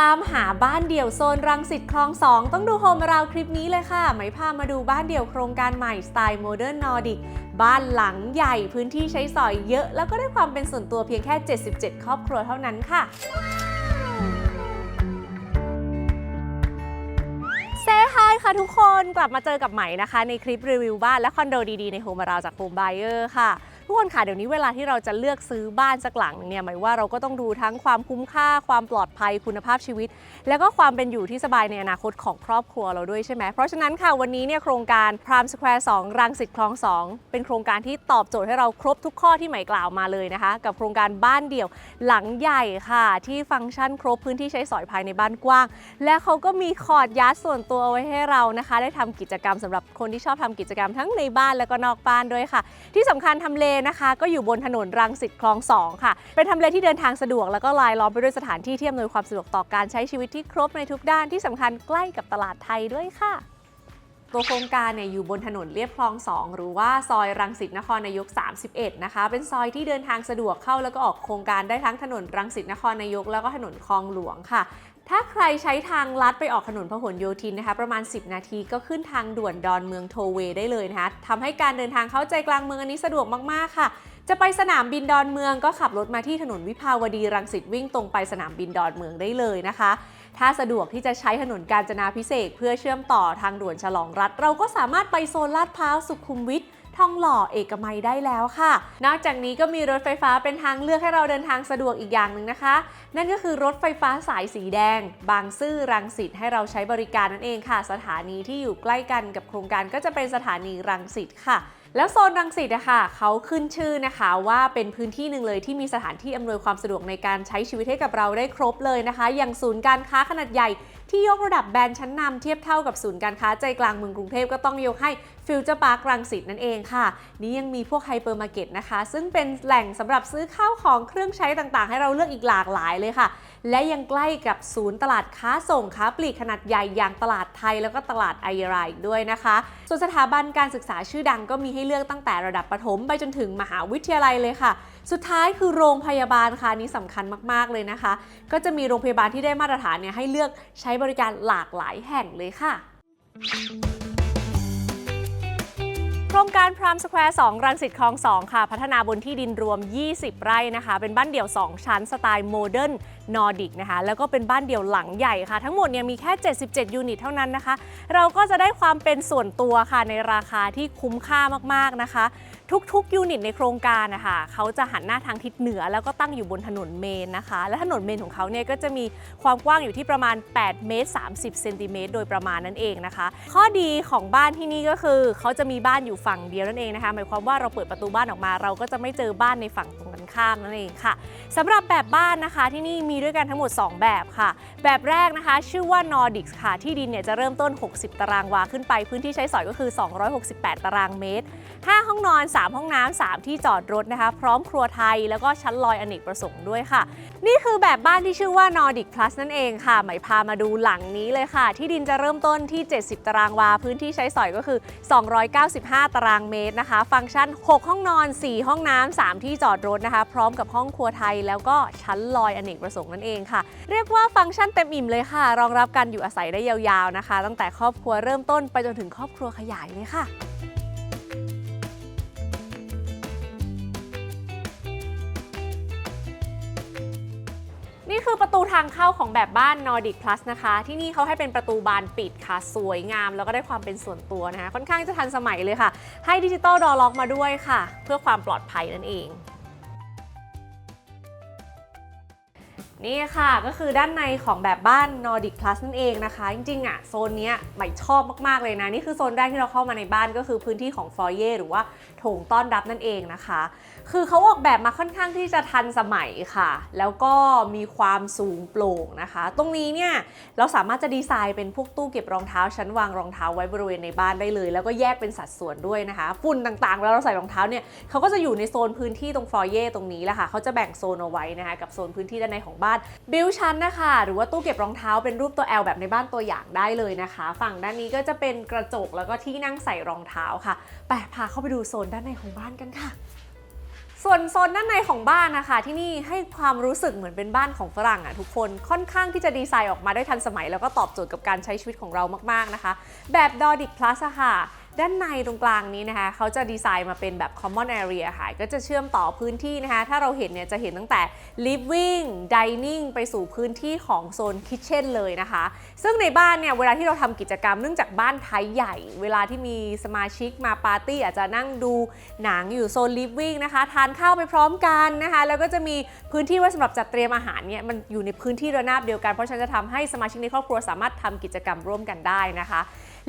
ตามหาบ้านเดี่ยวโซนรังสิตคลอง2ต้องดูโฮมเราคลิปนี้เลยค่ะ ไหมพามาดูบ้านเดี่ยวโครงการใหม่สไตล์โมเดิร์นนอร์ดิกบ้านหลังใหญ่พื้นที่ใช้สอยเยอะ แล้วก็ได้ความเป็นส่วนตัวเพียงแค่ 77 ครอบครัวเท่านั้นค่ะเซฮายค่ะทุกคนกลับมาเจอกับใหม่นะคะ ในคลิปรีวิวบ้านและคอนโดดีๆในโฮมาราวจากโฮมไบเออร์ค่ะ ทุกคนค่ะเดี๋ยวนี้เวลาที่เราจะเลือกซื้อบ้านสักหลังหนึ่งเนี่ยหมายว่าเราก็ต้องดูทั้งความคุ้มค่าความปลอดภัยคุณภาพชีวิต แล้วก็ความเป็นอยู่ที่สบายในอนาคตของครอบครัวเราด้วยใช่ไหมเพราะฉะนั้นค่ะวันนี้เนี่ยโครงการ Prime Square 2รังสิตคลอง2เป็นโครงการที่ตอบโจทย์ให้เราครบทุกข้อที่หม่กล่าวมาเลยนะคะ กับโครงการบ้านเดี่ยวหลังใหญ่ค่ะ ที่ฟังก์ชันครบพื้นที่ใช้สอยภายในบ้านกว้าง และเขาก็มีคอร์ดยาร์ดส่วนตัวเอาไว้ให้เรานะคะ ได้ทำกิจกรรมสำหรับคนที่ชอบทำกิจกรรมทั้งในบ้านแล้วก็นอกบ้านด้วยค่ะ ที่สำคัญทำเลนะคะก็อยู่บนถนนรังสิตคลอง2ค่ะ เป็นทำเลที่เดินทางสะดวกแล้วก็รายล้อมไปด้วยสถานที่ที่อำนวยความสะดวกต่อการใช้ชีวิตที่ครบในทุกด้านที่สำคัญใกล้กับตลาดไทยด้วยค่ะตัวโครงการเนี่ยอยู่บนถนนเลียบคลอง 2 หรือว่าซอยรังสิตนครนายก 31 นะคะ เป็นซอยที่เดินทางสะดวกเข้าแล้วก็ออกโครงการได้ทั้งถนนรังสิตนครนายก แล้วก็ถนนคลองหลวงค่ะ ถ้าใครใช้ทางลัดไปออกถนนพหลโยธินนะคะ ประมาณ 10 นาทีก็ขึ้นทางด่วนดอนเมืองโทเวได้เลยนะคะทำให้การเดินทางเข้าใจกลางเมืองอันนี้สะดวกมาก ๆ ค่ะ จะไปสนามบินดอนเมืองก็ขับรถมาที่ถนนวิภาวดีรังสิตวิ่งตรงไปสนามบินดอนเมืองได้เลยนะคะ ถ้าสะดวกที่จะใช้ถนนกาญจนาพิเศษเพื่อเชื่อมต่อทางด่วนฉลองรัฐ เราก็สามารถไปโซนลาดพร้าวสุขุมวิท ทองหล่อเอกมัยได้แล้วค่ะ นอกจากนี้ก็มีรถไฟฟ้าเป็นทางเลือกให้เราเดินทางสะดวกอีกอย่างหนึ่งนะคะ นั่นก็คือรถไฟฟ้าสายสีแดง บางซื่อรังสิตให้เราใช้บริการนั่นเองค่ะ สถานีที่อยู่ใกล้กันกับโครงการก็จะเป็นสถานีรังสิตค่ะแล้วโซนรังสิตอะค่ะเขาขึ้นชื่อนะคะว่าเป็นพื้นที่หนึ่งเลยที่มีสถานที่อำนวยความสะดวกในการใช้ชีวิตให้กับเราได้ครบเลยนะคะ อย่างศูนย์การค้าขนาดใหญ่ ที่ยกระดับแบรนด์ชั้นนำเทียบเท่ากับศูนย์การค้าใจกลางเมืองกรุงเทพก็ต้องยกให้ฟิวเจอร์พาร์ครังสิตนั่นเองค่ะ นี้ยังมีพวกไฮเปอร์มาร์เก็ตนะคะ ซึ่งเป็นแหล่งสำหรับซื้อข้าวของเครื่องใช้ต่างๆ ให้เราเลือกอีกหลากหลายเลยค่ะ และยังใกล้กับศูนย์ตลาดค้าส่งค้าปลีกขนาดใหญ่อย่างตลาดไทยแล้วก็ตลาดไอราอีกด้วยนะคะ ส่วนสถาบันการศึกษาชื่อดังก็มีให้เลือกตั้งแต่ระดับประถมไปจนถึงมหาวิทยาลัยเลยค่ะ สุดท้ายคือโรงพยาบาลค่ะนี้สำคัญมากๆเลยนะคะ ก็จะมีโรงพยาบาลที่ได้มาตรฐานเนี่ยให้เลือกใช้บริการหลากหลายแห่งเลยค่ะโครงการพรามสแควร์2รังสิตคลอง 2 ค่ะ พัฒนาบนที่ดินรวม 20 ไร่นะคะ เป็นบ้านเดี่ยว 2 ชั้นสไตล์โมเดิร์น นอร์ดิกนะคะแล้วก็เป็นบ้านเดี่ยวหลังใหญ่ค่ะ ทั้งหมดเนี่ยมีแค่ 77 ยูนิตเท่านั้นนะคะ เราก็จะได้ความเป็นส่วนตัวค่ะในราคาที่คุ้มค่ามากๆนะคะ ทุกๆ ยูนิตในโครงการนะคะเขาจะหันหน้าทางทิศเหนือ แล้วก็ตั้งอยู่บนถนนเมนนะคะ และถนนเมนของเขาเนี่ยก็จะมีความกว้างอยู่ที่ประมาณ 8 เมตร 30 เซนติเมตรโดยประมาณนั่นเองนะคะ ข้อดีของบ้านที่นี่ก็คือเขาจะมีบ้านอยู่ฝั่งเดียวนั่นเองนะคะ หมายความว่าเราเปิดประตูบ้านออกมา เราก็จะไม่เจอบ้านในฝั่งตรง ข้ามนั่นเองค่ะสำหรับแบบบ้านนะคะที่นี่มีด้วยกันทั้งหมด 2 แบบค่ะ แบบแรกนะคะ ชื่อว่า Nordic ค่ะ ที่ดินเนี่ยจะเริ่มต้น 60 ตารางวาขึ้นไป พื้นที่ใช้สอยก็คือ 268 ตารางเมตร 5 ห้องนอน 3 ห้องน้ำ3ที่จอดรถนะคะ พร้อมครัวไทยแล้วก็ชั้นลอยอเนกประสงค์ด้วยค่ะ นี่คือแบบบ้านที่ชื่อว่า Nordic Plus นั่นเองค่ะ หมายพามาดูหลังนี้เลยค่ะ ที่ดินจะเริ่มต้นที่ 70 ตารางวา พื้นที่ใช้สอยก็คือ 295 ตารางเมตรนะคะ ฟังก์ชัน 6 ห้องนอน 4 ห้องน้ำ3ที่จอดรถนะคะพร้อมกับห้องครัวไทย แล้วก็ชั้นลอยอเนกประสงค์นั่นเองค่ะ เรียกว่าฟังก์ชันเต็มอิ่มเลยค่ะ รองรับการอยู่อาศัยได้ยาวๆนะคะ ตั้งแต่ครอบครัวเริ่มต้นไปจนถึงครอบครัวขยายเลยค่ะนี่คือประตูทางเข้าของแบบบ้าน Nordic Plus นะคะ ที่นี่เขาให้เป็นประตูบานปิดค่ะ สวยงาม แล้วก็ได้ความเป็นส่วนตัวนะคะ ค่อนข้างจะทันสมัยเลยค่ะ ให้ดิจิตอลดอล็อกมาด้วยค่ะ เพื่อความปลอดภัยนั่นเอง นี่ค่ะก็คือด้านในของแบบบ้าน Nordic Plus นั่นเองนะคะ จริงๆอะโซนนี้ใหม่ชอบมากๆเลยนะ นี่คือโซนแรกที่เราเข้ามาในบ้านก็คือพื้นที่ของฟอยเย่หรือว่าโถงต้อนรับนั่นเองนะคะ คือเขาออกแบบมาค่อนข้างที่จะทันสมัยค่ะ แล้วก็มีความสูงโปร่งนะคะ ตรงนี้เนี่ยเราสามารถจะดีไซน์เป็นพวกตู้เก็บรองเท้า ชั้นวางรองเท้าไว้บริเวณในบ้านได้เลย แล้วก็แยกเป็นสัดส่วนด้วยนะคะ ฝุ่นต่างๆเวลาเราใส่รองเท้าเนี่ยเขาก็จะอยู่ในโซนพื้นที่ตรงฟอยเย่ตรงนี้แหละค่ะเขาจะแบ่งโซนเอาไว้นะคะกับโซนพื้นที่ด้านในของบ้านบิวชั้นนะคะ หรือว่าตู้เก็บรองเท้าเป็นรูปตัว L แบบในบ้านตัวอย่างได้เลยนะคะ ฝั่งด้านนี้ก็จะเป็นกระจกแล้วก็ที่นั่งใส่รองเท้าค่ะไปพาเข้าไปดูโซนด้านในของบ้านกันค่ะ ส่วนโซนด้านในของบ้านนะคะ ที่นี่ให้ความรู้สึกเหมือนเป็นบ้านของฝรั่งอะทุกคนค่อนข้างที่จะดีไซน์ออกมาได้ทันสมัย แล้วก็ตอบโจทย์กับการใช้ชีวิตของเรามากๆนะคะ แบบดอดิกพลัสค่ะ ด้านในตรงกลางนี้นะคะเขาจะดีไซน์มาเป็นแบบ common area ค่ะ ก็จะเชื่อมต่อพื้นที่นะคะ ถ้าเราเห็นเนี่ยจะเห็นตั้งแต่ living dining ไปสู่พื้นที่ของโซน kitchen เลยนะคะ ซึ่งในบ้านเนี่ยเวลาที่เราทำกิจกรรมเนื่องจากบ้านไทยใหญ่ เวลาที่มีสมาชิกมาปาร์ตี้อาจจะนั่งดูหนังอยู่โซน living นะคะ ทานข้าวไปพร้อมกันนะคะ แล้วก็จะมีพื้นที่ไว้สำหรับจัดเตรียมอาหารเนี่ยมันอยู่ในพื้นที่ระนาบเดียวกัน เพราะฉะนั้นจะทำให้สมาชิกในครอบครัวสามารถทำกิจกรรมร่วมกันได้นะคะ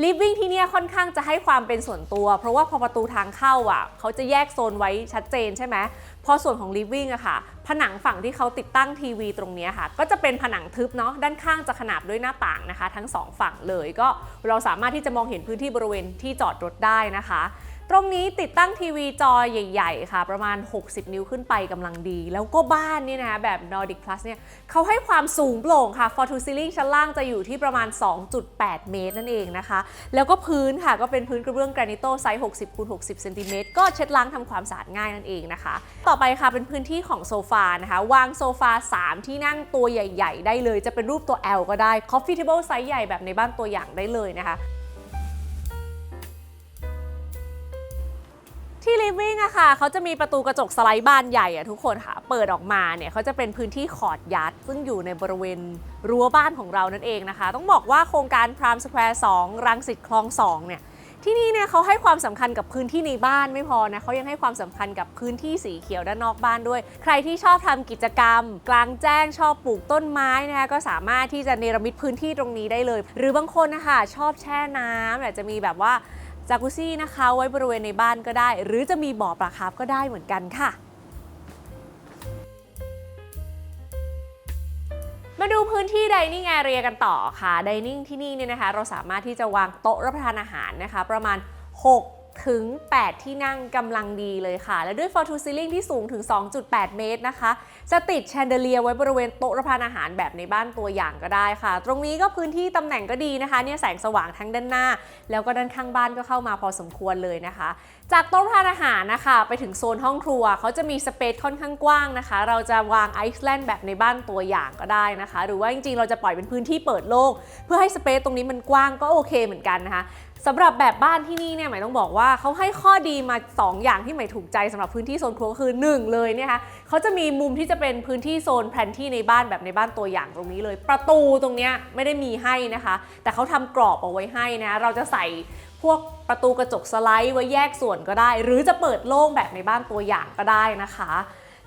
ลิฟวิ่งที่เนี่ยค่อนข้างจะให้ความเป็นส่วนตัว เพราะว่าพอประตูทางเข้าอะเขาจะแยกโซนไว้ชัดเจนใช่ไหมพอส่วนของลิฟวิ่งอะค่ะ ผนังฝั่งที่เขาติดตั้งทีวีตรงเนี้ยค่ะ ก็จะเป็นผนังทึบเนาะด้านข้างจะขนาบด้วยหน้าต่างนะคะ ทั้งสองฝั่งเลยก็เราสามารถที่จะมองเห็นพื้นที่บริเวณที่จอดรถได้นะคะ ตรงนี้ติดตั้งทีวีจอใหญ่ๆ ค่ะ ประมาณ 60 นิ้วขึ้นไปกำลังดี แล้วก็บ้านเนี่ยนะคะแบบ Nordic Plus เนี่ยเขาให้ความสูงโปร่งค่ะ for to ceiling ชั้นล่างจะอยู่ที่ประมาณ 2.8 เมตรนั่นเองนะคะ แล้วก็พื้นค่ะก็เป็นพื้นกระเบื้องแกรนิโตไซส์ 60คูณ60เซนติเมตรก็เช็ดล้างทำความสะอาดง่ายนั่นเองนะคะ ต่อไปค่ะเป็นพื้นที่ของโซฟานะคะวางโซฟา 3 ที่นั่งตัวใหญ่ ๆ ได้เลย จะเป็นรูปตัว L ก็ได้ coffee table ไซส์ใหญ่แบบในบ้านตัวอย่างได้เลยนะคะ ที่ living อะค่ะเขาจะมีประตูกระจกสไลด์บานใหญ่อะทุกคนค่ะ เปิดออกมาเนี่ยเขาจะเป็นพื้นที่ขอดยัด ซึ่งอยู่ในบริเวณรั้วบ้านของเรานั่นเองนะคะ ต้องบอกว่าโครงการพรามสแควร์2รังสิตคลอง2เนี่ยที่นี่เนี่ยเขาให้ความสำคัญกับพื้นที่ในบ้านไม่พอนะเขายังให้ความสำคัญกับพื้นที่สีเขียวด้านนอกบ้านด้วย ใครที่ชอบทำกิจกรรม กลางแจ้งชอบปลูกต้นไม้นะคะก็สามารถที่จะเนรมิตพื้นที่ตรงนี้ได้เลย หรือบางคนนะคะชอบแช่น้ำอยากจะมีแบบว่า จากุซี่นะคะ ไว้บริเวณในบ้านก็ได้ หรือจะมีบ่อปลาคาร์ฟก็ได้เหมือนกันค่ะมาดูพื้นที่ dining area กันต่อค่ะ dining ที่นี่เนี่ยนะคะ เราสามารถที่จะวางโต๊ะรับประทานอาหารนะคะ ประมาณ 6 ถึง 8 ที่นั่งกำลังดีเลยค่ะ และด้วย for to ceiling ที่สูงถึง 2.8 เมตรนะคะ จะติดแชนเดเลียไว้บริเวณโต๊ะรับประทานอาหารแบบในบ้านตัวอย่างก็ได้ค่ะ ตรงนี้ก็พื้นที่ตำแหน่งก็ดีนะคะเนี่ยแสงสว่างทั้งด้านหน้า แล้วก็ด้านข้างบ้านก็เข้ามาพอสมควรเลยนะคะ จากโต๊ะรับประทานอาหารนะคะไปถึงโซนห้องครัวเขาจะมีสเปซค่อนข้างกว้างนะคะ เราจะวางไอซ์แลนด์แบบในบ้านตัวอย่างก็ได้นะคะ หรือว่าจริงๆ เราจะปล่อยเป็นพื้นที่เปิดโล่งเพื่อให้สเปซตรงนี้มันกว้างก็โอเคเหมือนกันนะคะ สำหรับแบบบ้านที่นี่เนี่ยหมายต้องบอกว่าเขาให้ข้อดีมา 2 อย่างที่หมายถูกใจสำหรับพื้นที่โซนครัวก็คือ 1 เลยเนี่ยค่ะเขาจะมีมุมที่จะเป็นพื้นที่โซนแพลนที่ในบ้านแบบในบ้านตัวอย่างตรงนี้เลย ประตูตรงเนี้ยไม่ได้มีให้นะคะ แต่เขาทำกรอบเอาไว้ให้นะ เราจะใส่พวกประตูกระจกสไลด์ไว้แยกส่วนก็ได้ หรือจะเปิดโล่งแบบในบ้านตัวอย่างก็ได้นะคะ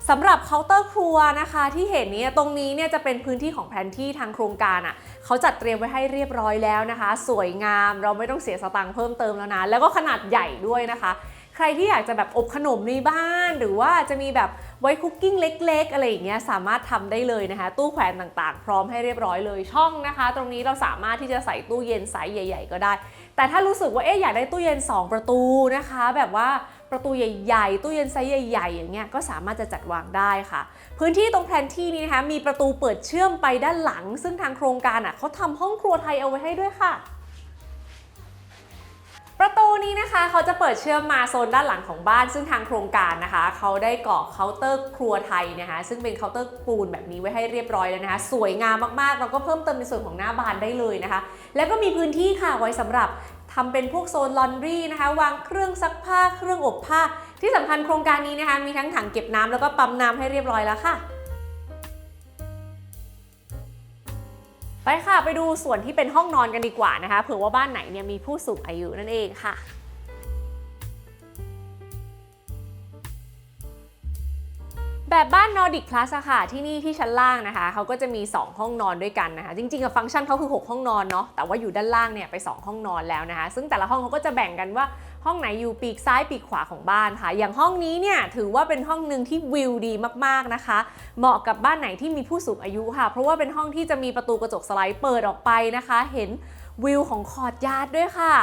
สำหรับเคาน์เตอร์ครัวนะคะที่เห็นเนี้ตรงนี้เนี่ยจะเป็นพื้นที่ของแผนที่ทางโครงการอะ่ะเขาจัดเตรียมไว้ให้เรียบร้อยแล้วนะคะ สวยงามเราไม่ต้องเสียสตังค์เพิ่มเติมแล้วนะ แล้วก็ขนาดใหญ่ด้วยนะคะ ใครที่อยากจะแบบอบขนมในบ้าน หรือว่าจะมีแบบไว้คุกกิ้งเล็ก ๆ อะไรอย่างเงี้ยสามารถทำได้เลยนะคะ ตู้แขวนต่างๆ พร้อมให้เรียบร้อยเลยช่องนะคะ ตรงนี้เราสามารถที่จะใส่ตู้เย็นไซส์ใหญ่ ๆ ก็ได้ แต่ถ้ารู้สึกว่าเอ๊ะอยากได้ตู้เย็น 2 ประตูนะคะ แบบว่า ประตูใหญ่ๆ ตู้เย็นไซส์ใหญ่ๆ อย่างเงี้ยก็สามารถจะจัดวางได้ค่ะ พื้นที่ตรงแผนที่นี้นะคะมีประตูเปิดเชื่อมไปด้านหลัง ซึ่งทางโครงการอะเขาทำห้องครัวไทยเอาไว้ให้ด้วยค่ะประตูนี้นะคะเขาจะเปิดเชื่อมมาโซนด้านหลังของบ้าน ซึ่งทางโครงการนะคะเขาได้ก่อเคาน์เตอร์ครัวไทยนะคะ ซึ่งเป็นเคาน์เตอร์ปูนแบบนี้ไว้ให้เรียบร้อยแล้วนะคะ สวยงามมากๆแล้วก็เพิ่มเติมในส่วนของหน้าบานได้เลยนะคะ แล้วก็มีพื้นที่ค่ะไว้สำหรับ ทำเป็นพวกโซนลอนดรีนะคะ วางเครื่องซักผ้าเครื่องอบผ้า ที่สำคัญโครงการนี้นะคะ มีทั้งถังเก็บน้ำแล้วก็ปั๊มน้ำให้เรียบร้อยแล้วค่ะ ไปค่ะไปดูส่วนที่เป็นห้องนอนกันดีกว่านะคะเผื่อว่าบ้านไหนเนี่ยมีผู้สูงอายุนั่นเองค่ะ แบบบ้าน Nordic Plus อะค่ะที่นี่ที่ชั้นล่างนะคะเขาก็จะมี 2 ห้องนอนด้วยกันนะคะ จริงๆกับฟังก์ชันเขาคือ 6 ห้องนอนเนาะแต่ว่าอยู่ด้านล่างเนี่ยไป 2 ห้องนอนแล้วนะคะ ซึ่งแต่ละห้องเขาก็จะแบ่งกันว่าห้องไหนอยู่ปีกซ้ายปีกขวาของบ้านค่ะ อย่างห้องนี้เนี่ยถือว่าเป็นห้องหนึ่งที่วิวดีมากๆนะคะ เหมาะกับบ้านไหนที่มีผู้สูงอายุค่ะ เพราะว่าเป็นห้องที่จะมีประตูกระจกสไลด์เปิดออกไปนะคะ เห็นวิวของคอร์ดยาดด้วยค่ะ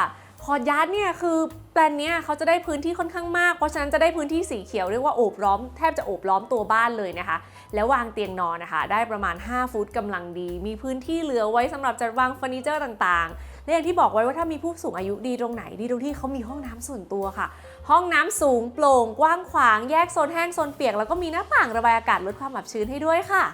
คอร์ยาร์ดเนี่ยคือแปลนเนี้ยเขาจะได้พื้นที่ค่อนข้างมาก เพราะฉะนั้นจะได้พื้นที่สีเขียวเรียกว่าโอบล้อมแทบจะโอบล้อมตัวบ้านเลยนะคะ แล้ววางเตียงนอนนะคะ ได้ประมาณ 5 ฟุตกำลังดี มีพื้นที่เหลือไว้สำหรับจัดวางเฟอร์นิเจอร์ต่างๆ และอย่างที่บอกไว้ว่าถ้ามีผู้สูงอายุดีตรงไหนดีตรงที่เขามีห้องน้ำส่วนตัวค่ะ ห้องน้ำสูงโปร่งกว้างขวางแยกโซนแห้งโซนเปียกแล้วก็มีหน้าต่างระบายอากาศลดความอับชื้นให้ด้วยค่ะ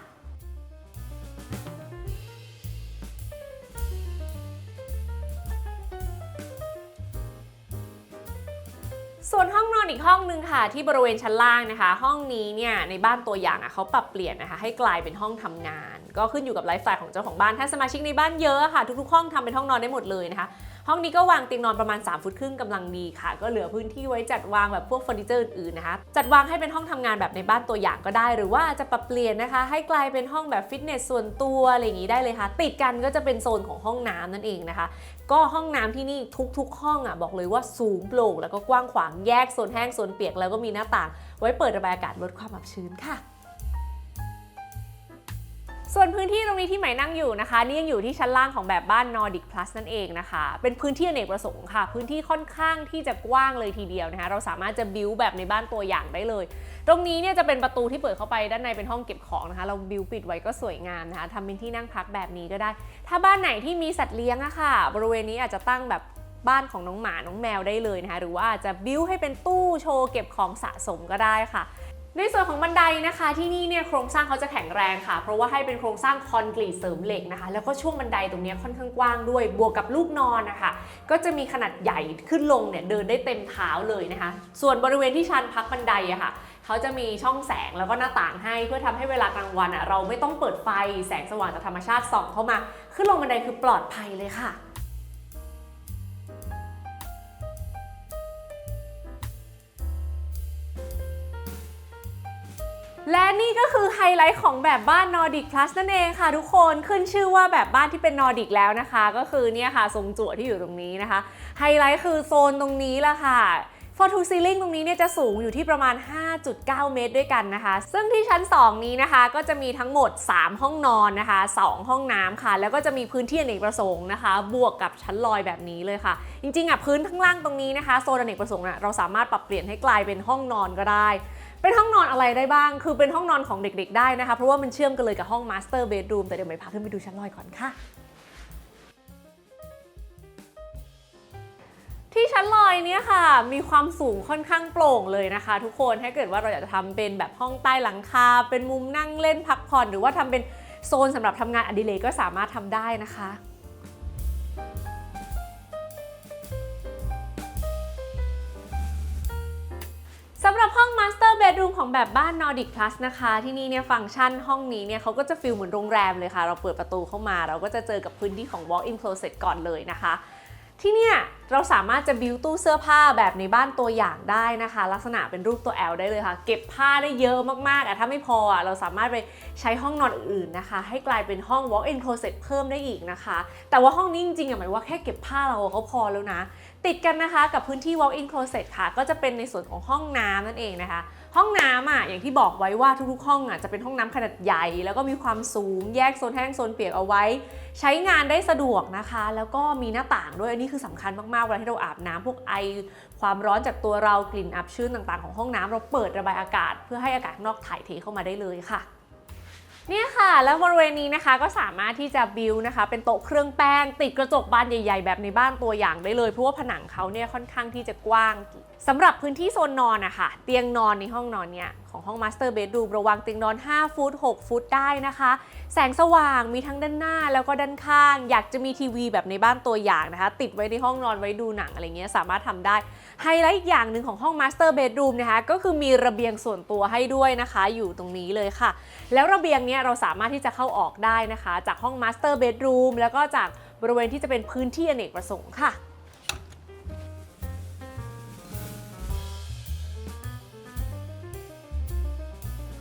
ส่วนห้องนอนอีกห้องนึงค่ะ ที่บริเวณชั้นล่างนะคะ ห้องนี้เนี่ยในบ้านตัวอย่างอะเขาปรับเปลี่ยนนะคะ ให้กลายเป็นห้องทำงาน ก็ขึ้นอยู่กับไลฟ์สไตล์ของเจ้าของบ้านถ้าสมาชิกในบ้านเยอะอะค่ะ ทุกๆห้องทำเป็นห้องนอนได้หมดเลยนะคะ ห้องนี้ก็วางเตียงนอนประมาณ 3 ฟุตครึ่งกำลังดีค่ะ ก็เหลือพื้นที่ไว้จัดวางแบบพวกเฟอร์นิเจอร์อื่นๆนะคะ จัดวางให้เป็นห้องทำงานแบบในบ้านตัวอย่างก็ได้ หรือว่าจะปรับเปลี่ยนนะคะ ให้กลายเป็นห้องแบบฟิตเนสส่วนตัวอะไรอย่างนี้ได้เลยค่ะ ติดกันก็จะเป็นโซนของห้องน้ำนั่นเองนะคะ ก็ห้องน้ำที่นี่ทุกๆ ห้องอะบอกเลยว่าสูงโปร่งแล้วก็กว้างขวางแยกโซนแห้งโซนเปียกแล้วก็มีหน้าต่าง ไว้เปิดระบายอากาศลดความอับชื้นค่ะ ส่วนพื้นที่ตรงนี้ที่ใหม่นั่งอยู่นะคะ นี่ยังอยู่ที่ชั้นล่างของแบบบ้าน Nordic Plus นั่นเองนะคะ เป็นพื้นที่อเนกประสงค์ค่ะ พื้นที่ค่อนข้างที่จะกว้างเลยทีเดียวนะคะ เราสามารถจะบิวแบบในบ้านตัวอย่างได้เลย ตรงนี้เนี่ยจะเป็นประตูที่เปิดเข้าไปด้านในเป็นห้องเก็บของนะคะ เราบิวปิดไว้ก็สวยงามนะคะทำเป็นที่นั่งพักแบบนี้ก็ได้ ถ้าบ้านไหนที่มีสัตว์เลี้ยงอะค่ะ บริเวณนี้อาจจะตั้งแบบบ้านของน้องหมา น้องแมวได้เลยนะคะ หรือว่าอาจจะบิวให้เป็นตู้โชว์เก็บของสะสมก็ได้ค่ะ ในส่วนของบันไดนะคะที่นี่เนี่ยโครงสร้างเขาจะแข็งแรงค่ะ เพราะว่าให้เป็นโครงสร้างคอนกรีตเสริมเหล็กนะคะ แล้วก็ช่วงบันไดตรงนี้ค่อนข้างกว้างด้วย บวกกับลูกนอนนะคะ ก็จะมีขนาดใหญ่ขึ้นลงเนี่ยเดินได้เต็มเท้าเลยนะคะ ส่วนบริเวณที่ชันพักบันไดอะค่ะเขาจะมีช่องแสงแล้วก็หน้าต่างให้เพื่อทำให้เวลากลางวันอะเราไม่ต้องเปิดไฟแสงสว่างจากธรรมชาติส่องเข้ามา ขึ้นลงบันไดคือปลอดภัยเลยค่ะ และนี่ก็คือไฮไลท์ของแบบบ้าน Nordic Plus นั่นเองค่ะทุกคนขึ้นชื่อว่าแบบบ้านที่เป็น Nordic แล้วนะคะ ก็คือเนี่ยค่ะทรงจั่วที่อยู่ตรงนี้นะคะไฮไลท์คือโซนตรงนี้ละค่ะ For to ceiling ตรงนี้เนี่ยจะสูงอยู่ที่ประมาณ 5.9 เมตรด้วยกันนะคะ ซึ่งที่ชั้น 2 นี้นะคะ ก็จะมีทั้งหมด 3 ห้องนอนนะคะ 2 ห้องน้ำค่ะ แล้วก็จะมีพื้นที่อเนกประสงค์นะคะ บวกกับชั้นลอยแบบนี้เลยค่ะ จริงๆอะพื้นข้างล่างตรงนี้นะคะ โซนอเนกประสงค์น่ะเราสามารถปรับเปลี่ยนให้กลายเป็นห้องนอนก็ได้ เป็นห้องนอนอะไรได้บ้าง คือเป็นห้องนอนของเด็กๆได้นะคะ เพราะว่ามันเชื่อมกันเลยกับห้อง Master Bedroom แต่เดี๋ยวไปพาขึ้นไปดูชั้นลอยก่อนค่ะที่ชั้นลอยเนี่ยค่ะ มีความสูงค่อนข้างโปร่งเลยนะคะ ทุกคนถ้าเกิดว่าเราอยากจะทำเป็นแบบห้องใต้หลังคา เป็นมุมนั่งเล่นพักผ่อน หรือว่าทำเป็นโซนสำหรับทำงานอดิเรกก็สามารถทำได้นะคะ สำหรับห้อง Master Bedroom ของแบบบ้าน Nordic Plus นะคะ ที่นี่เนี่ยฟังก์ชันห้องนี้เนี่ยเขาก็จะฟีลเหมือนโรงแรมเลยค่ะ เราเปิดประตูเข้ามา เราก็จะเจอกับพื้นที่ของ Walk-in Closet ก่อนเลยนะคะ ที่เนี่ยเราสามารถจะบิวตู้เสื้อผ้าแบบในบ้านตัวอย่างได้นะคะ ลักษณะเป็นรูปตัว L ได้เลยค่ะ เก็บผ้าได้เยอะมากๆอะถ้าไม่พออะเราสามารถไปใช้ห้องนอนอื่นๆนะคะ ให้กลายเป็นห้อง Walk-in Closet เพิ่มได้อีกนะคะ แต่ว่าห้องนี้จริงๆอะหมายว่าแค่เก็บผ้าเราก็พอแล้วนะ ติดกันนะคะกับพื้นที่ walk-in closet ค่ะ ก็จะเป็นในส่วนของห้องน้ำนั่นเองนะคะ ห้องน้ำอะอย่างที่บอกไว้ว่าทุกๆ ห้องอะจะเป็นห้องน้ำขนาดใหญ่ แล้วก็มีความสูงแยกโซนแห้งโซนเปียกเอาไว้ ใช้งานได้สะดวกนะคะ แล้วก็มีหน้าต่างด้วยอันนี้คือสำคัญมากๆเวลาที่เราอาบน้ำพวกไอความร้อนจากตัวเรากลิ่นอับชื้นต่างๆ ของห้องน้ำเราเปิดระบายอากาศ เพื่อให้อากาศนอกถ่ายเทเข้ามาได้เลยค่ะ เนี่ยค่ะ แล้วบริเวณนี้นะคะก็สามารถที่จะบิวนะคะ เป็นโต๊ะเครื่องแป้ง ติดกระจกบานใหญ่ ๆ แบบในบ้านตัวอย่างได้เลย เพราะว่าผนังเขาเนี่ยค่อนข้างที่จะกว้าง สำหรับพื้นที่โซนนอนอะคะเตียงนอนในห้องนอนเนี่ยของห้อง Master Bedroom ระวังเตียงนอน 5 ฟุต 6 ฟุตได้นะคะ แสงสว่างมีทั้งด้านหน้าแล้วก็ด้านข้าง อยากจะมีทีวีแบบในบ้านตัวอย่างนะคะ ติดไว้ในห้องนอนไว้ดูหนังอะไรเงี้ยสามารถทำได้ ไฮไลท์อีกอย่างหนึ่งของห้อง Master Bedroom นะคะก็คือมีระเบียงส่วนตัวให้ด้วยนะคะ อยู่ตรงนี้เลยค่ะ แล้วระเบียงเนี้ยเราสามารถที่จะเข้าออกได้นะคะ จากห้อง Master Bedroom แล้วก็จากบริเวณที่จะเป็นพื้นที่อเนกประสงค์ค่ะ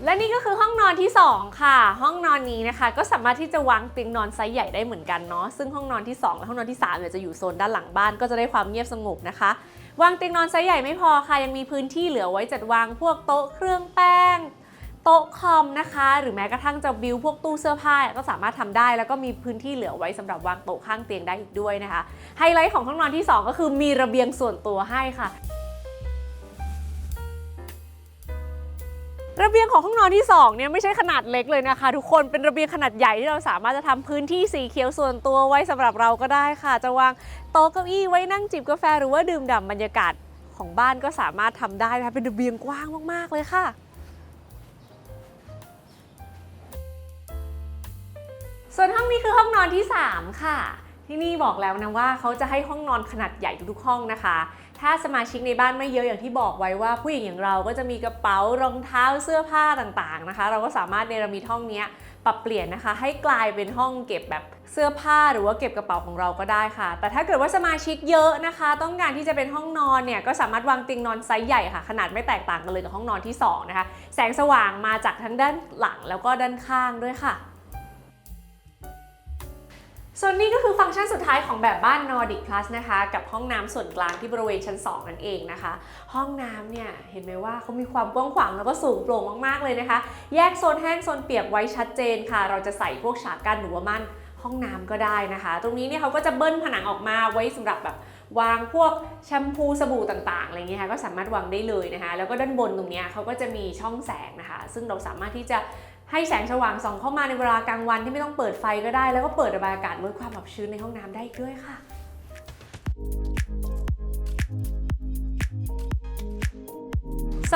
และนี่ก็คือห้องนอนที่ 2 ค่ะ ห้องนอนนี้นะคะ ก็สามารถที่จะวางเตียงนอนไซส์ใหญ่ได้เหมือนกันเนาะซึ่งห้องนอนที่ 2 และห้องนอนที่3เนี่ยจะอยู่โซนด้านหลังบ้านก็จะได้ความเงียบสงบนะคะ วางเตียงนอนไซส์ใหญ่ไม่พอค่ะ ยังมีพื้นที่เหลือไว้จัดวางพวกโต๊ะเครื่องแป้งโต๊ะคอมนะคะ หรือแม้กระทั่งจะบิวพวกตู้เสื้อผ้าก็สามารถทำได้ แล้วก็มีพื้นที่เหลือไว้สำหรับวางโต๊ะข้างเตียงได้อีกด้วยนะคะไฮไลท์ของห้องนอนที่ 2 ก็คือมีระเบียงส่วนตัวให้ค่ะ ระเบียงของห้องนอนที่2เนี่ยไม่ใช่ขนาดเล็กเลยนะคะ ทุกคนเป็นระเบียงขนาดใหญ่ที่เราสามารถจะทำพื้นที่สีเขียวส่วนตัวไว้สำหรับเราก็ได้ค่ะ จะวางโต๊ะเก้าอี้ไว้นั่งจิบกาแฟหรือว่าดื่มด่ำบรรยากาศของบ้านก็สามารถทำได้นะคะเป็นระเบียงกว้างมากๆเลยค่ะส่วนห้องนี้คือห้องนอนที่ 3 ค่ะ ที่นี่บอกแล้วนะว่าเขาจะให้ห้องนอนขนาดใหญ่ทุกๆห้องนะคะ ถ้าสมาชิกในบ้านไม่เยอะอย่างที่บอกไว้ว่าผู้หญิงอย่างเราก็จะมีกระเป๋ารองเท้าเสื้อผ้าต่างๆนะคะ เราก็สามารถเนรมิตห้องนี้ปรับเปลี่ยนนะคะ ให้กลายเป็นห้องเก็บแบบเสื้อผ้าหรือว่าเก็บกระเป๋าของเราก็ได้ค่ะ แต่ถ้าเกิดว่าสมาชิกเยอะนะคะ ต้องการที่จะเป็นห้องนอนเนี่ยก็สามารถวางเตียงนอนไซส์ใหญ่ค่ะ ขนาดไม่แตกต่างกันเลยกับห้องนอนที่สองนะคะแสงสว่างมาจากทั้งด้านหลังแล้วก็ด้านข้างด้วยค่ะ ส่วนนี้ก็คือฟังก์ชันสุดท้ายของแบบบ้าน Nordic Plus นะคะ กับห้องน้ำส่วนกลางที่บริเวณชั้น 2 นั่นเองนะคะ ห้องน้ำเนี่ย เห็นไหมว่าเขามีความกว้างขวางแล้วก็สูงโปร่งมากๆเลยนะคะ แยกโซนแห้งโซนเปียกไว้ชัดเจนค่ะ เราจะใส่พวกฉากกั้นหรือว่าม่านห้องน้ำก็ได้นะคะ ตรงนี้เนี่ยเขาก็จะเบิ้ลผนังออกมาไว้สำหรับแบบวางพวกแชมพูสบู่ต่างๆอะไรเงี้ยค่ะก็สามารถวางได้เลยนะคะ แล้วก็ด้านบนตรงเนี้ยเขาก็จะมีช่องแสงนะคะ ซึ่งเราสามารถที่จะ ให้แสงสว่างส่องเข้ามาในเวลากลางวันที่ไม่ต้องเปิดไฟก็ได้ แล้วก็เปิดระบายอากาศลดความอับชื้นในห้องน้ำได้อีกด้วยค่ะ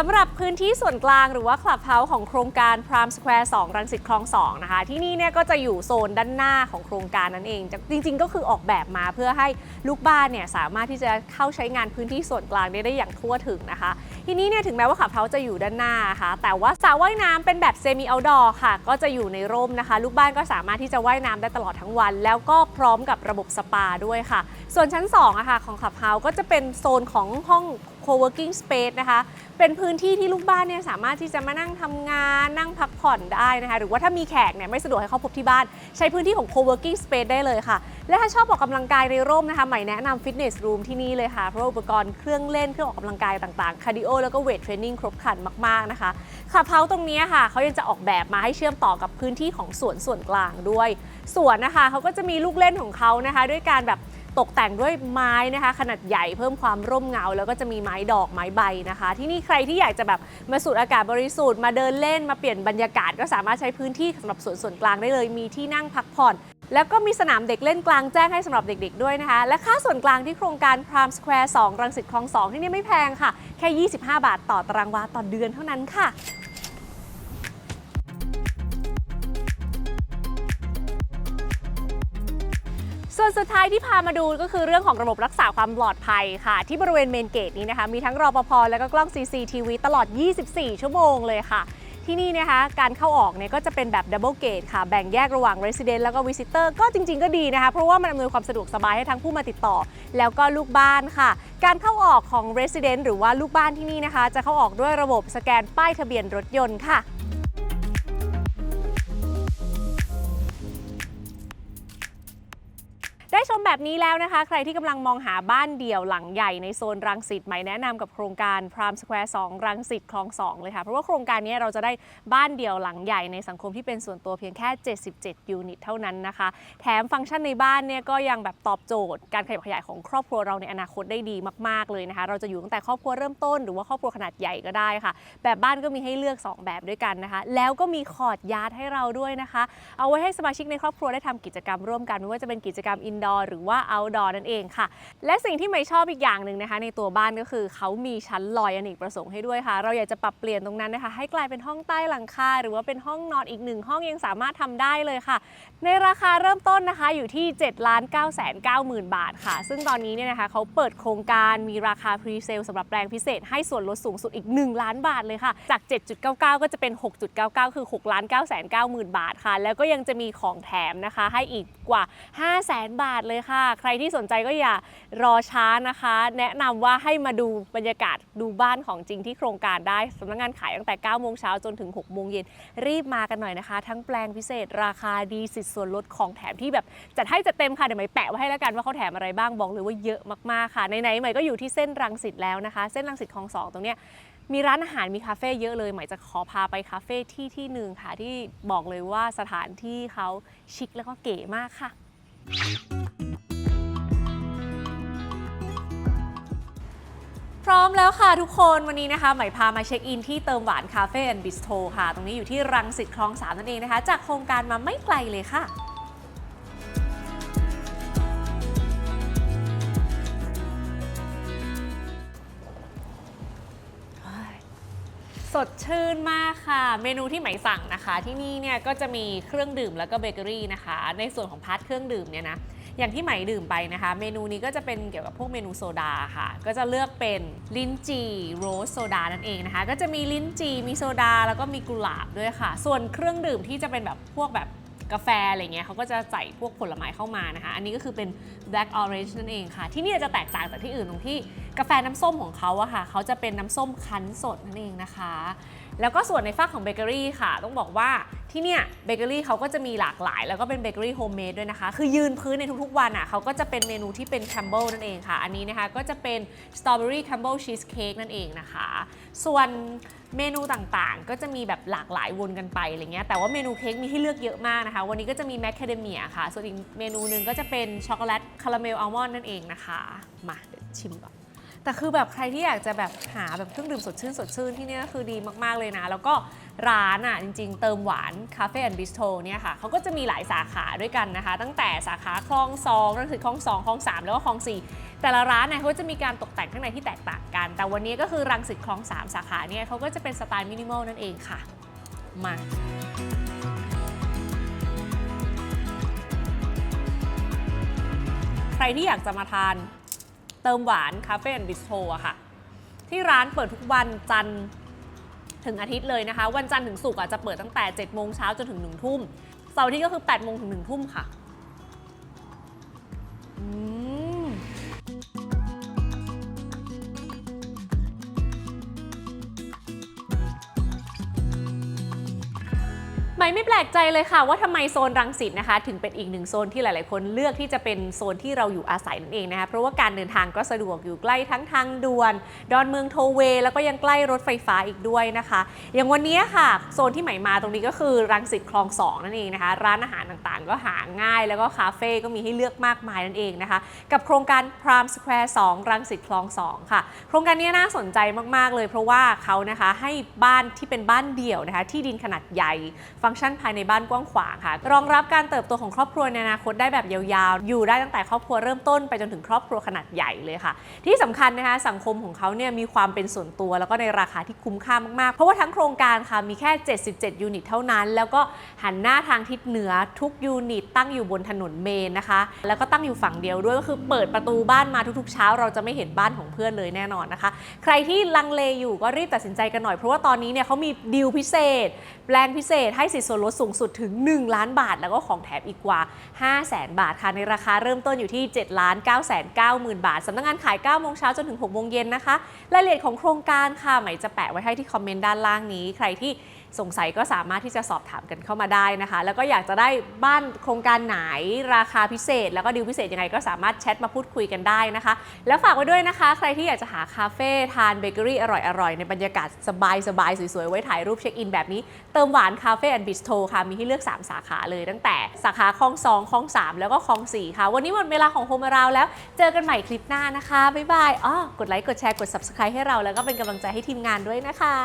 สำหรับพื้นที่ส่วนกลางหรือว่าคลับเฮาส์ของโครงการ Prime Square 2รังสิตคลอง 2 นะคะ ที่นี่เนี่ยก็จะอยู่โซนด้านหน้าของโครงการนั่นเอง จริง ๆ ก็คือออกแบบมาเพื่อให้ลูกบ้านเนี่ยสามารถที่จะเข้าใช้งานพื้นที่ส่วนกลางได้ได้อย่างทั่วถึงนะคะ ที่นี่เนี่ยถึงแม้ว่าคลับเฮาส์จะอยู่ด้านหน้าค่ะแต่ว่าสระว่ายน้ำเป็นแบบเซมิเอาดอร์ค่ะ ก็จะอยู่ในร่มนะคะ ลูกบ้านก็สามารถที่จะว่ายน้ำได้ตลอดทั้งวัน แล้วก็พร้อมกับระบบสปาด้วยค่ะ ส่วนชั้น2อะค่ะของคลับเฮาส์ก็จะเป็นโซนของห้อง co-working space นะคะ เป็นพื้นที่ที่ลูกบ้านเนี่ยสามารถที่จะมานั่งทำงานนั่งพักผ่อนได้นะคะ หรือว่าถ้ามีแขกเนี่ยไม่สะดวกให้เขาพบที่บ้าน ใช้พื้นที่ของ co-working space ได้เลยค่ะ และถ้าชอบออกกำลังกายในร่มนะคะใหม่แนะนำ fitness room ที่นี่เลยค่ะ เพราะอุปกรณ์เครื่องเล่นเครื่องออกกำลังกายต่างๆ คาร์ดิโอแล้วก็เวทเทรนนิ่งครบครันมากๆนะคะขับเฮาตรงนี้ค่ะเขายังจะออกแบบมาให้เชื่อมต่อกับพื้นที่ของสวนส่วนกลางด้วยสวนนะคะเขาก็จะมีลูกเล่นของเขานะคะ ด้วยการแบบ ตกแต่งด้วยไม้นะคะ ขนาดใหญ่เพิ่มความร่มเงา แล้วก็จะมีไม้ดอกไม้ใบนะคะ ที่นี่ใครที่อยากจะแบบมาสูดอากาศบริสุทธิ์มาเดินเล่นมาเปลี่ยนบรรยากาศ ก็สามารถใช้พื้นที่สำหรับสวนส่วนกลางได้เลยมีที่นั่งพักผ่อนแล้วก็มีสนามเด็กเล่นกลางแจ้งให้สำหรับเด็กๆด้วยนะคะ และค่าส่วนกลางที่โครงการ Prime Square 2รังสิตคลอง 2 ที่นี่ไม่แพงค่ะ แค่ 25 บาทต่อตารางวาต่อเดือนเท่านั้นค่ะ ส่วนสุดท้ายที่พามาดูก็คือเรื่องของระบบรักษาความปลอดภัยค่ะ ที่บริเวณเมนเกตนี้นะคะ มีทั้งรอปภแล้วก็กล้อง CCTV ตลอด 24 ชั่วโมงเลยค่ะ ที่นี่นะคะการเข้าออกเนี่ยก็จะเป็นแบบดับเบิลเกตค่ะ แบ่งแยกระหว่าง Resident แล้วก็ Visitor ก็จริง ๆ ก็ดีนะคะ เพราะว่ามันอำนวยความสะดวกสบายให้ทั้งผู้มาติดต่อ แล้วก็ลูกบ้านค่ะ การเข้าออกของ Resident หรือว่าลูกบ้านที่นี่นะคะ จะเข้าออกด้วยระบบสแกนป้ายทะเบียนรถยนต์ค่ะ ได้ชมแบบนี้แล้วนะคะ ใครที่กำลังมองหาบ้านเดี่ยวหลังใหญ่ในโซนรังสิตใหม่แนะนำกับโครงการ Prime Square 2รังสิตคลอง2เลยค่ะ เพราะว่าโครงการนี้เราจะได้บ้านเดี่ยวหลังใหญ่ในสังคมที่เป็นส่วนตัวเพียงแค่ 77 ยูนิตเท่านั้นนะคะ แถมฟังก์ชันในบ้านเนี่ยก็ยังแบบตอบโจทย์ การขยับขยายของครอบครัวเราในอนาคตได้ดีมาก ๆ เลยนะคะ เราจะอยู่ตั้งแต่ครอบครัวเริ่มต้นหรือว่าครอบครัวขนาดใหญ่ก็ได้ค่ะ แบบบ้านก็มีให้เลือก 2 แบบด้วยกันนะคะ แล้วก็มีคอร์ดยาร์ดให้เราด้วยนะคะ เอาไว้ให้สมาชิกในครอบครัวได้ทำกิจกรรมร่วมกันไม่ว่าจะเป็นกิจกรรมอินดอร์หรือว่า outdoor นั่นเองค่ะ และสิ่งที่ไม่ชอบอีกอย่างหนึ่งนะคะ ในตัวบ้านก็คือเขามีชั้นลอยอเนกประสงค์ให้ด้วยค่ะ เราอยากจะปรับเปลี่ยนตรงนั้นนะคะ ให้กลายเป็นห้องใต้หลังคาหรือว่าเป็นห้องนอนอีกหนึ่งห้องยังสามารถทำได้เลยค่ะ ในราคาเริ่มต้นนะคะอยู่ที่7 9 9 9 0 0 0 บาทค่ะ ซึ่งตอนนี้เนี่ยนะคะเขาเปิดโครงการมีราคาพรีเซลสำหรับแปลงพิเศษให้ส่วนลดสูงสุดอีก 1 ล้านบาทเลยค่ะ จาก 7.99 ก็จะเป็น 6.99 คือ6ล้าน9 9 9 0 0 0 บาทค่ะ แล้วก็ยังจะมีของแถมนะคะให้อีกกว่า 5 0 0แสนบาทเลยค่ะ ใครที่สนใจก็อย่ารอช้านะคะ แนะนำว่าให้มาดูบรรยากาศดูบ้านของจริงที่โครงการได้สำนักงานขายตั้งแต่ 9 โมงเช้าจนถึง 6 โมงเย็นรีบมากันหน่อยนะคะ ทั้งแปลงพิเศษราคาดีสิทธิ์ส่วนลดของแถมที่แบบจัดให้จัดเต็มค่ะ เดี๋ยวใหม่แปะไว้ให้แล้วกันว่าเขาแถมอะไรบ้างบอกเลยว่าเยอะมากๆค่ะไหนๆใหม่ก็อยู่ที่เส้นรังสิตแล้วนะคะ เส้นรังสิตคลองสองตรงเนี้ยมีร้านอาหารมีคาเฟ่เยอะเลยหมายจะขอพาไปคาเฟ่ที่ที่หนึ่งค่ะที่บอกเลยว่าสถานที่เขาชิคแล้วก็เก๋มากค่ะ พร้อมแล้วค่ะทุกคนวันนี้นะคะหมพามาเช็คอินที่เติมหวานคาเฟ่แอนด์บิสโทค่ะ ตรงนี้อยู่ที่รังสิตคลองสามนั่นเองนะคะ จากโครงการมาไม่ไกลเลยค่ะ สดชื่นมากค่ะ เมนูที่ไหมสั่งนะคะ ที่นี่เนี่ยก็จะมีเครื่องดื่มแล้วก็เบเกอรี่นะคะ ในส่วนของพาร์ทเครื่องดื่มเนี่ยนะอย่างที่ไหมดื่มไปนะคะ เมนูนี้ก็จะเป็นเกี่ยวกับพวกเมนูโซดาค่ะ ก็จะเลือกเป็นลิ้นจี่โรสโซดานั่นเองนะคะ ก็จะมีลิ้นจี่มีโซดาแล้วก็มีกุหลาบด้วยค่ะ ส่วนเครื่องดื่มที่จะเป็นแบบพวกแบบ กาแฟอะไรเงี้ยเขาก็จะใส่พวกผลไม้เข้ามานะคะ อันนี้ก็คือเป็น black orange นั่นเองค่ะ ที่นี่จะแตกต่างจากที่อื่นตรงที่กาแฟน้ำส้มของเขาอะค่ะเขาจะเป็นน้ำส้มคั้นสดนั่นเองนะคะ แล้วก็ส่วนในฝั่งของเบเกอรี่ค่ะ ต้องบอกว่าที่เนี่ยเบเกอรี่เขาก็จะมีหลากหลาย แล้วก็เป็นเบเกอรี่โฮมเมดด้วยนะคะ คือยืนพื้นในทุกๆวันอะเขาก็จะเป็นเมนูที่เป็นแคมเบิลนั่นเองค่ะ อันนี้นะคะก็จะเป็นสตรอเบอรี่แคมเบิลชีสเค้กนั่นเองนะคะ ส่วนเมนูต่างๆ ก็จะมีแบบหลากหลายวนกันไปอะไรเงี้ย แต่ว่าเมนูเค้กมีให้เลือกเยอะมากนะคะ วันนี้ก็จะมีแมคคาเดเมียค่ะ ส่วนอีกเมนูหนึ่งก็จะเป็นช็อกโกแลตคาราเมลอัลมอนด์นั่นเองนะคะ มาเดี๋ยวชิมก่อน แต่คือแบบใครที่อยากจะแบบหาแบบเครื่องดื่มสดชื่นสดชื่นที่นี่ก็คือดีมากๆเลยนะ แล้วก็ร้านอะจริง ๆ เติมหวานคาเฟ่แอนด์บิสโทเนี่ยค่ะเขาก็จะมีหลายสาขาด้วยกันนะคะ ตั้งแต่สาขาคลองสองรังสิตคลองสองคลองสามแล้วก็คลองสี่แต่ละร้านเนี่ยเขาจะมีการตกแต่งข้างในที่แตกต่างกัน แต่วันนี้ก็คือรังสิตคลองสามสาขาเนี่ยเขาก็จะเป็นสไตล์มินิมอลนั่นเองค่ะ มาใครที่อยากจะมาทาน เติมหวานคาเฟ่แอนด์บิสโทอะค่ะ ที่ร้านเปิดทุกวันจันทร์ถึงอาทิตย์เลยนะคะ วันจันทร์ถึงศุกร์อะจะเปิดตั้งแต่ 7 โมงเช้าจนถึง 1 ทุ่ม เสาร์ที่ก็คือ 8 โมงถึง 1 ทุ่มค่ะ อืม ไม่แปลกใจเลยค่ะ ว่าทำไมโซนรังสิตนะคะ ถึงเป็นอีกหนึ่งโซนที่หลาย ๆ คนเลือกที่จะเป็นโซนที่เราอยู่อาศัยนั่นเองนะคะเพราะว่าการเดินทางก็สะดวกอยู่ใกล้ทั้งทางด่วน ดอนเมืองโทเวยแล้วก็ยังใกล้รถไฟฟ้าอีกด้วยนะคะ อย่างวันนี้ค่ะ โซนที่ใหม่มาตรงนี้ก็คือรังสิตคลองสองนั่นเองนะคะ ร้านอาหารต่าง ๆ ก็หาง่าย แล้วก็คาเฟ่ก็มีให้เลือกมากมายนั่นเองนะคะ กับโครงการ Prime Square 2รังสิตคลอง2ค่ะ โครงการนี้น่าสนใจมาก ๆ เลย เพราะว่าเขานะคะให้บ้านที่เป็นบ้านเดี่ยวนะคะที่ดินขนาดใหญ่ฟังชันภายในบ้านกว้างขวางค่ะ รองรับการเติบโตของครอบครัวในอนาคตได้แบบยาวๆ อยู่ได้ตั้งแต่ครอบครัวเริ่มต้นไปจนถึงครอบครัวขนาดใหญ่เลยค่ะ ที่สำคัญนะคะสังคมของเขาเนี่ยมีความเป็นส่วนตัว แล้วก็ในราคาที่คุ้มค่ามากๆ เพราะว่าทั้งโครงการค่ะมีแค่ 77 ยูนิตเท่านั้น แล้วก็หันหน้าทางทิศเหนือทุกยูนิตตั้งอยู่บนถนนเมนนะคะ แล้วก็ตั้งอยู่ฝั่งเดียวด้วยก็คือเปิดประตูบ้านมาทุกๆ เช้า เราจะไม่เห็นบ้านของเพื่อนเลยแน่นอนนะคะ ใครที่ลังเลอยู่ก็รีบตัดสินใจกันหน่อยเพราะว่าตอนนี้เนี่ยเขามีดีลพิเศษ แปลงพิเศษให้สิทธิส่วนลดสูงสุดถึง 1 ล้านบาท แล้วก็ของแถมอีกกว่า 5 0 0แสนบาทค่ะในราคาเริ่มต้นอยู่ที่ 7 ล้าน9 9 0 0 0 0บาทสำนักงานขาย 9 โมงเช้าจนถึง 6 โมงเย็นนะคะ รายละเอียดของโครงการค่ะหมายจะแปะไว้ให้ที่คอมเมนต์ด้านล่างนี้ ใครที่ สงสัยก็สามารถที่จะสอบถามกันเข้ามาได้นะคะ แล้วก็อยากจะได้บ้านโครงการไหนราคาพิเศษ แล้วก็ดีลพิเศษยังไงก็สามารถแชทมาพูดคุยกันได้นะคะ แล้วฝากไว้ด้วยนะคะ ใครที่อยากจะหาคาเฟ่ทานเบเกอรี่อร่อยๆ ในบรรยากาศสบายๆ สวยๆ ไว้ถ่ายรูปเช็คอินแบบนี้ เติมหวานคาเฟ่แอนด์บิสโทค่ะ มีให้เลือก 3 สาขาเลยตั้งแต่สาขาคลอง 2คลอง 3 แล้วก็คลอง 4 ค่ะ วันนี้หมดเวลาของโฮมาราวแล้วเจอกันใหม่คลิปหน้านะคะบ๊ายบายอ๋อกดไลค์กดแชร์กด subscribe ให้เราแล้วก็เป็นกำลังใจให้ทีมงานด้วยนะคะ